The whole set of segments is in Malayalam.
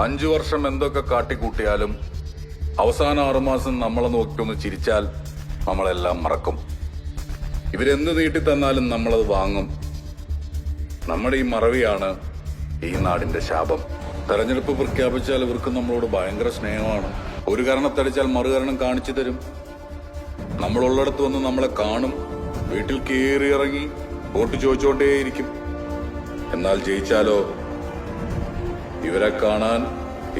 അഞ്ചു വർഷം എന്തൊക്കെ കാട്ടിക്കൂട്ടിയാലും അവസാന ആറുമാസം നമ്മളെ നോക്കിയൊന്ന് ചിരിച്ചാൽ നമ്മളെല്ലാം മറക്കും. ഇവരെന്ത് നീട്ടി തന്നാലും നമ്മളത് വാങ്ങും. നമ്മുടെ ഈ മറവിയാണ് ഈ നാടിന്റെ ശാപം. തെരഞ്ഞെടുപ്പ് പ്രഖ്യാപിച്ചാൽ ഇവർക്ക് നമ്മളോട് ഭയങ്കര സ്നേഹമാണ്. ഒരു കാരണത്തടിച്ചാൽ മറുകരണം കാണിച്ചു തരും. നമ്മളുള്ളിടത്ത് വന്ന് നമ്മളെ കാണും. വീട്ടിൽ കയറി ഇറങ്ങി വോട്ട് ചോദിച്ചുകൊണ്ടേയിരിക്കും. എന്നാൽ ജയിച്ചാലോ ഇവരെ കാണാൻ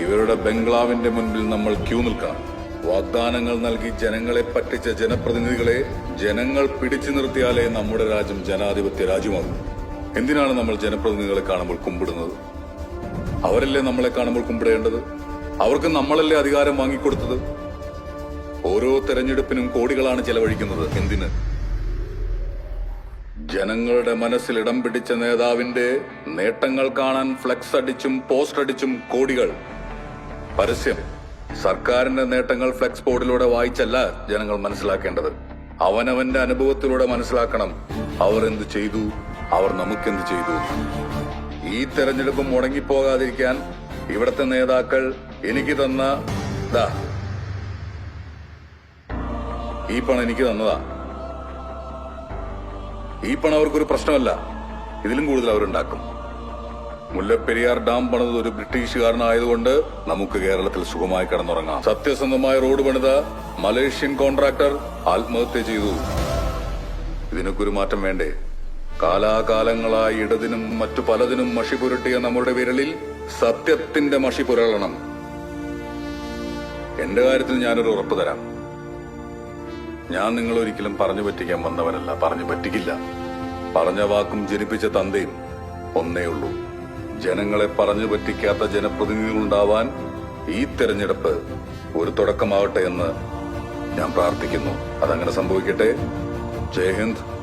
ഇവരുടെ ബംഗ്ലാവിന്റെ മുൻപിൽ നമ്മൾ ക്യൂ നിൽക്കണം. വാഗ്ദാനങ്ങൾ നൽകി ജനങ്ങളെ പറ്റിച്ച ജനപ്രതിനിധികളെ ജനങ്ങൾ പിടിച്ചു നിർത്തിയാലേ നമ്മുടെ രാജ്യം ജനാധിപത്യ രാജ്യമാകും. എന്തിനാണ് നമ്മൾ ജനപ്രതിനിധികളെ കാണുമ്പോൾ കുമ്പിടുന്നത്? അവരല്ലേ നമ്മളെ കാണുമ്പോൾ കുമ്പിടേണ്ടത്? അവർക്ക് നമ്മളല്ലേ അധികാരം വാങ്ങിക്കൊടുത്തത്? ഓരോ തെരഞ്ഞെടുപ്പിനും കോടികളാണ് ചെലവഴിക്കുന്നത്. എന്തിന്? ജനങ്ങളുടെ മനസ്സിൽ ഇടം പിടിച്ച നേതാവിന്റെ നേട്ടങ്ങൾ കാണാൻ ഫ്ലെക്സ് അടിച്ചും പോസ്റ്റ് അടിച്ചും കോടികൾ. പരസ്യം. സർക്കാരിന്റെ നേട്ടങ്ങൾ ഫ്ലെക്സ് ബോർഡിലൂടെ വായിച്ചല്ല ജനങ്ങൾ മനസ്സിലാക്കേണ്ടത്. അവനവന്റെ അനുഭവത്തിലൂടെ മനസ്സിലാക്കണം അവർ എന്ത് ചെയ്തു അവർ നമുക്കെന്ത് ചെയ്തു. ഈ തെരഞ്ഞെടുപ്പ് മുടങ്ങിപ്പോകാതിരിക്കാൻ ഇവിടത്തെ നേതാക്കൾ എനിക്ക് തന്ന ഈ പണം എനിക്ക് തന്നതാ. ഈ പണം അവർക്കൊരു പ്രശ്നമല്ല. ഇതിലും കൂടുതൽ അവരുണ്ടാക്കും. മുല്ലപ്പെരിയാർ ഡാം പണിത് ഒരു ബ്രിട്ടീഷുകാരനായതുകൊണ്ട് നമുക്ക് കേരളത്തിൽ സുഖമായി കിടന്നുറങ്ങാം. സത്യസന്ധമായ റോഡ് പണിത മലേഷ്യൻ കോൺട്രാക്ടർ ആത്മഹത്യ ചെയ്തു. ഇതിനൊക്കെ ഒരു മാറ്റം വേണ്ടേ? കാലാകാലങ്ങളായി ഇടതിനും മറ്റു പലതിനും മഷി പുരട്ടിയ നമ്മുടെ വിരലിൽ സത്യത്തിന്റെ മഷി പുരളണം. എന്റെ കാര്യത്തിൽ ഞാനൊരു ഉറപ്പ് തരാം. ഞാൻ നിങ്ങൾ ഒരിക്കലും പറഞ്ഞു പറ്റിക്കാൻ വന്നവരല്ല പറഞ്ഞു പറ്റിക്കില്ല. പറഞ്ഞ വാക്കും ജനിപ്പിച്ച തന്തയും ഒന്നേ ഉള്ളൂ. ജനങ്ങളെ പറഞ്ഞു പറ്റിക്കാത്ത ജനപ്രതിനിധികളുണ്ടാവാൻ ഈ തെരഞ്ഞെടുപ്പ് ഒരു തുടക്കമാവട്ടെ എന്ന് ഞാൻ പ്രാർത്ഥിക്കുന്നു. അതങ്ങനെ സംഭവിക്കട്ടെ. ജയ് ഹിന്ദ്.